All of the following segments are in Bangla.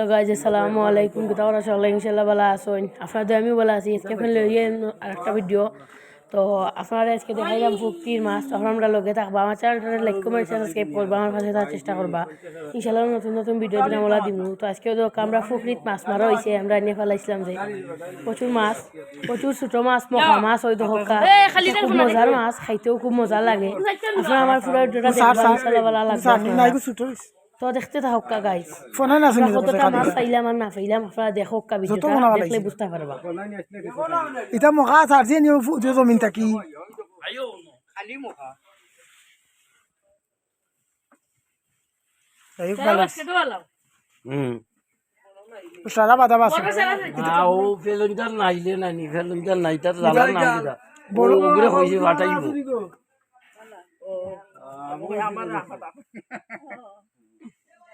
হ্যালো গাইজ আসসালামু আলাইকুম। করা সকলে ইনশাল্লাহ ভালো আছেন। আপনাদের আমিও ভালো আছি। আজকে আপনার লইয়ে আরেকটা ভিডিও তো আপনারা আজকে দেখাইলাম ফুক্তির মাছ। তখন আমরা লগে থাকবা। আমার চ্যানেলটা লাইক কমেন্ট সাবস্ক্রাইব করবা। আমার পাশে থাকার চেষ্টা করবা। ইনশাল্লাহ নতুন নতুন ভিডিও দিন আমরা দিব। তো আজকে তো আমরা ফুকরিত মাছ মারা হয়েছে। আমরা এনে ফেলাইছিলাম যে প্রচুর মাছ প্রচুর ছোট মাছ মহা মাছ হয়তো হকা। খুব মজার মাছ। খাইতেও খুব মজা লাগে। আপনারা আমার পুরো ভিডিওটা দেখবা। ইনশাল্লাহ ভালো লাগবে তো দেখতে থাকুক গাইজ ফোনে না শুনি কতটা মাছ পাইলাম আর না পাইলাম আপনারা দেখো কা ভিডিওটা দেখলে বুঝতে পারবা। এটা মখা ছাড়ছি নিও ফুটিও জমিন থাকি। এই ভালো সারা বাদা বাসে আও নাইলে বড় হইছে বাটাইব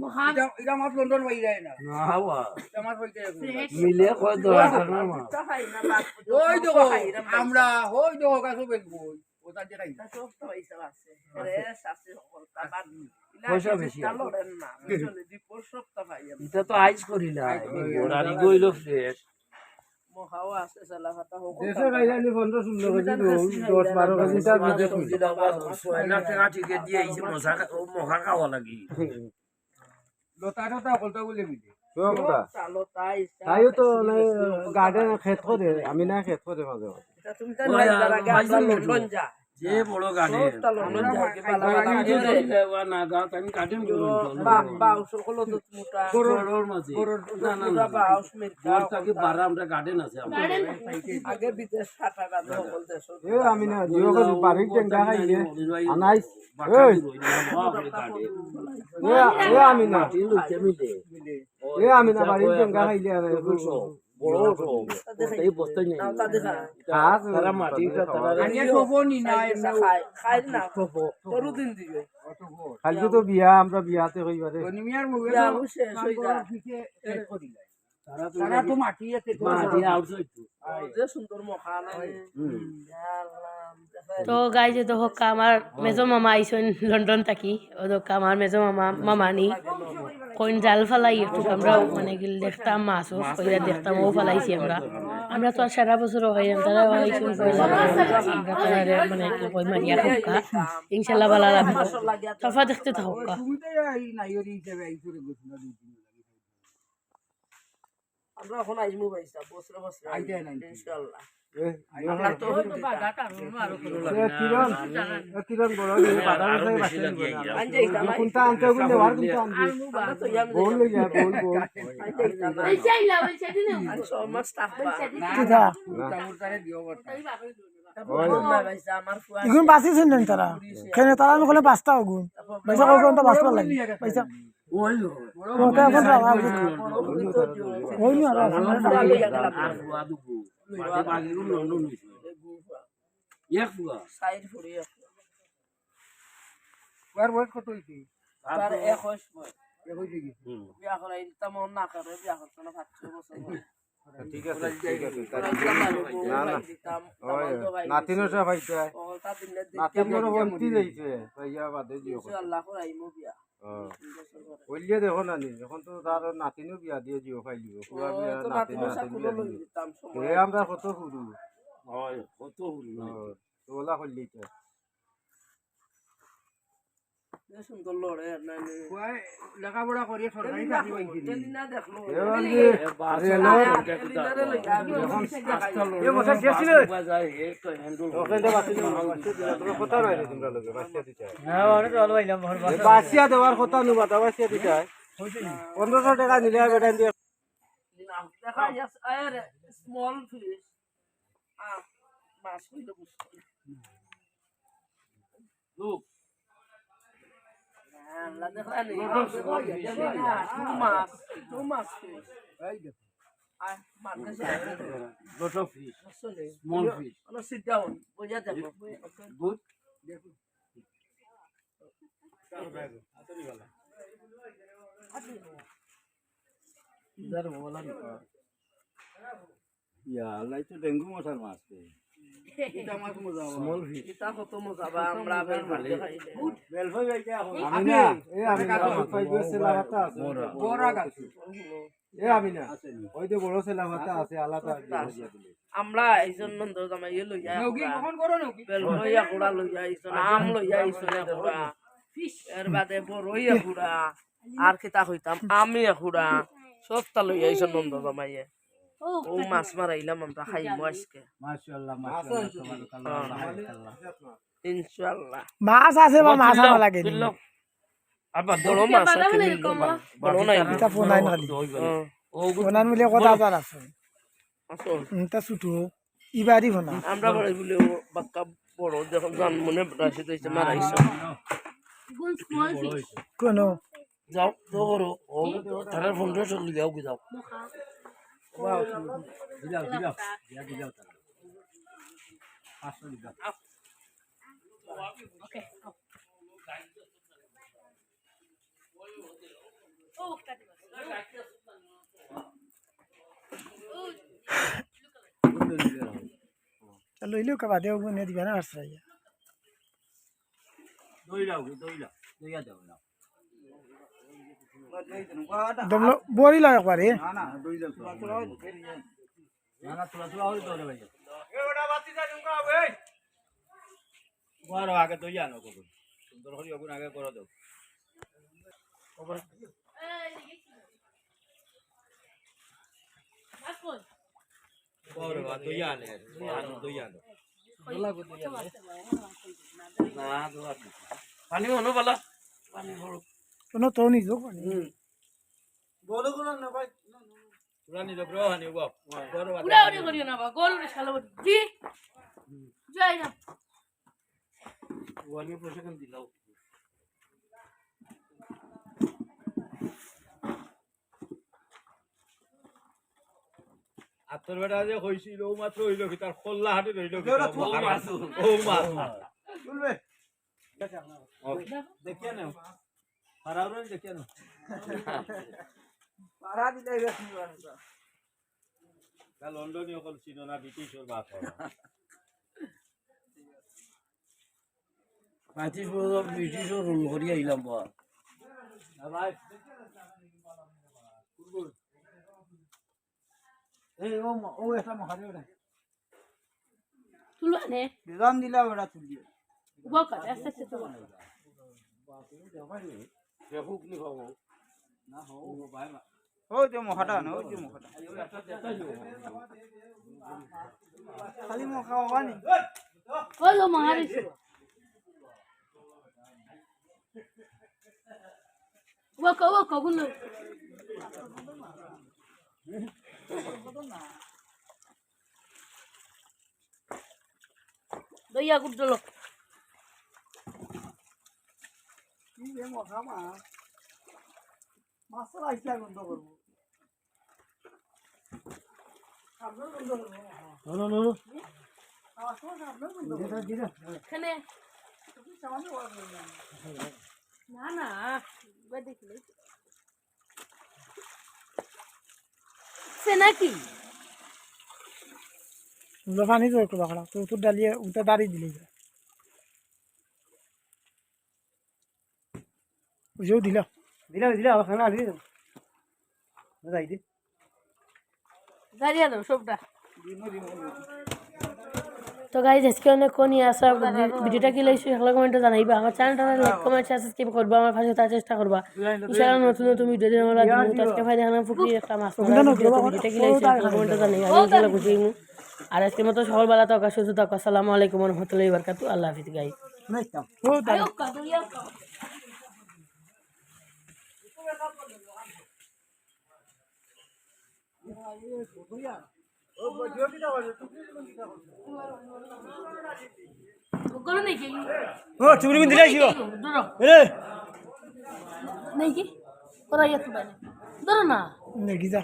মাতিয়া তো ওগুলো মাতিও না। হওয়া মিলে কয় দরা টানা মা আমরা হই তো ওটা দেখাই পয়সা বেশি এটা তো আইস করিলা গোড়ারি গইল ফ্রেশ দেশে গাইলানি পনেরো ষোলো কেজি দশ বারো কেজি তার মধ্যে ছয় লাখ টাকা টিকিট দিয়ে আইছে মশা মশা খাওয়া লাগি। লতা টতা কলতা বলে মিলে। তাইও তো গার্ডেন খেত করে আমি না খেত করে মাঝে যে বড় গাড়ি না আমি কাটিম গরুর না না না বারা আমরা গার্ডেন আছে এ আমি না জিও করে বাড়ি খাইলে আনাইস। এ এ আমি না। এ আমি না বাড়ি টেঙ্গা খাইলে কালকে তো বিয়া আমরা বিয়াতে হইবারে তো মাটি আছে তো গাই যে দোকা আমার মেজো মামা আইসন লন্ডন থাকি ও দোকা আমার মেজো মামা মামা নি জাল ফালাই একটু আমরা মানে দেখতাম মাছও কইরা দেখতাম, ও ফালাইছি আমরা। আমরা তো আর সারা বছর হয় তারা আমরা মানে কই মারিয়া হোকা ইনশাআল্লাহ ভালো লাগবে। তফা দেখতে থাকা আমরা এখন আইমু ভাইসা বছরে বছরে আইতে কিতা ইগুন বাসি শুনেন তারা? খেনে তারা নকলে বাসটা গুণ পয়সা কখন তো বাসবার লাগে? পয়সা? ওই নি আর ফুয়া লইয়া গেলাম ফুয়া দুগু মাটি বাগি গুলো লন্ডন হইছে এক ফুয়া সাইড ফুরিয়া আর বয়স কত হইছে তার এক হইস মই এ হইছে কি হুম বিয়া করে ইতাম না করে বিয়া করতে না পাঁচ বছর ঠিক আছে ঠিক আছে। তোরা ইতাম ভাই দিতাম তামাল তো ভাই নাতিনো সব হইছে ও নাতিন বন্তি যাইছে। ভাইয়া বাদে দিও আল্লাহ করে আইমু বিয়া ওইলিয়ে দেখো নানি এখন তো তার নাতিনও বিয়া দিয়ে জিও খাই দিব পুরা বিয়া নাতিন বিয়া দিব। দিতাম সময়। এ আমরা কত হুরু। হয় কত হুরু। ওলা হইলি তো। সুন্দর লড়ে না লেখাপড়া করি সরকারি চাকরি পাইছি দেখল বাসিয়া দেওয়ার কথা নু বাতা বাসিয়া দিতে পনেরোশো টাকা নিলে বেটা দিয়ে দেখা স্মল মাছ বুঝতে ইয়া তো ডেঙ্গু মশার মাছ আমরা এইজন নন্দ জামাই লই লইয়া কুড়া লই যায় এইজন আম এর বাদে আর কিতা হইতাম? আমি কুড়া সবটা লই এইজন নন্দ জামাইয়ে। ও মাছ মারাইলাম আমরা খাইমু আজকে মাশাআল্লাহ মাশাআল্লাহ ইনশাআল্লাহ মাছ আছে বা মাছ আনা লাগে। আবার বড় মাছ আছে বড় নাই এটা ফোন আইন খালি ও ফোনান মিলে কথা তার আছে আসল তা ছুটু ইবারই ফোনা আমরা বড় বলে বাক্কা বড় যখন জন্মনে রাশি দিয়েছে মারাইছ Gun small fish. কোনো যাও তো করো ও তারা ফোনটা চলে যাও কি যাও দিলাও দিলাও দিয়া দিলাও তারা পাঁচশো দিলাও। লইলেও কাবা দেও গুনে দিবা না আসছে দই লাও দইয়া দাও লাও দমলো, বড়ি লাগে একবারে না না দই লাও না না তোলা তোলা হই তোরে ভাই এ ওটা বাতি যা জুঙ্কা হবে বড় আগে দই আনো কবুল সুন্দর পানি হনো বালা পানি হলো কোনো তো নিজ বড় কোন না ভাই। তোরা নি লোক হানি বাপ বড় বা Udah udah kau nak gol udah salah di. Jai na. ওয়ানি প্রশিক্ষণ দিলাও। আতর বেটা যে হইছিল ও মাত্র হইল কি? তার খোল্লা হাটে রইল কি? ও মাছ ও মাছ নাও। পারাও দেখিয়া নাও পারা দিলে লন্ডনে অকল চিনো না ব্রিটিশর বাপ পঁয়ত্রিশ বছর ব্রিটিশও রুল করি আইলাম বা ভাই। এই ও ও একটা মহারে ওটা। Tulu ne. বিধান দিলা ওটা তুলিয়ে kat asa situ. বেহুক নি খাব না হো ভাই ও যে মহাটা না ও যে মহাটা। খালি মখা হবানি Gua lo mangari su. Gua kau gua kau gudolo. মাছ মাছ আইসা গন্ধ করব. না। না এবার দেখলে নাকি? উলো তো একটু বাকড়া। তো তোর ডালিয়ে উঠে দাঁড়িয়ে দিলি। বুঝেও দিল দিলা দিলা ওখানে আলি যাই দি দাঁড়িয়ে দাও সবটা তো গাইজ আজকে অনেক কোনি আসা। ভিডিওটা কি লাগছে সেগুলো কমেন্টে জানাইবা। আমার চ্যানেলটা লাইক কমেন্ট শেয়ার সাবস্ক্রাইব করবা। আমার পাশে তার চেষ্টা করবা। ইনশাআল্লাহ নতুন নতুন ভিডিও দিন আমরা তো আজকে ভাই দেখালাম ফুকি একটা মাছ ভিডিওটা কি লাগছে সেগুলো কমেন্টে জানাইবা। আমি ইনশাআল্লাহ খুশি হইমু আর আজকের মতো সকল বেলা তো আকাশ সুস্থ থাকো আসসালামু আলাইকুম ওয়া রাহমাতুল্লাহি ওয়া বারাকাতুহু। আল্লাহ হাফিজ গাইজ ও চুরি বিন দিলে আইসিও এ। নাকি করা ইয়ে তো ধরো না। নেকি যা।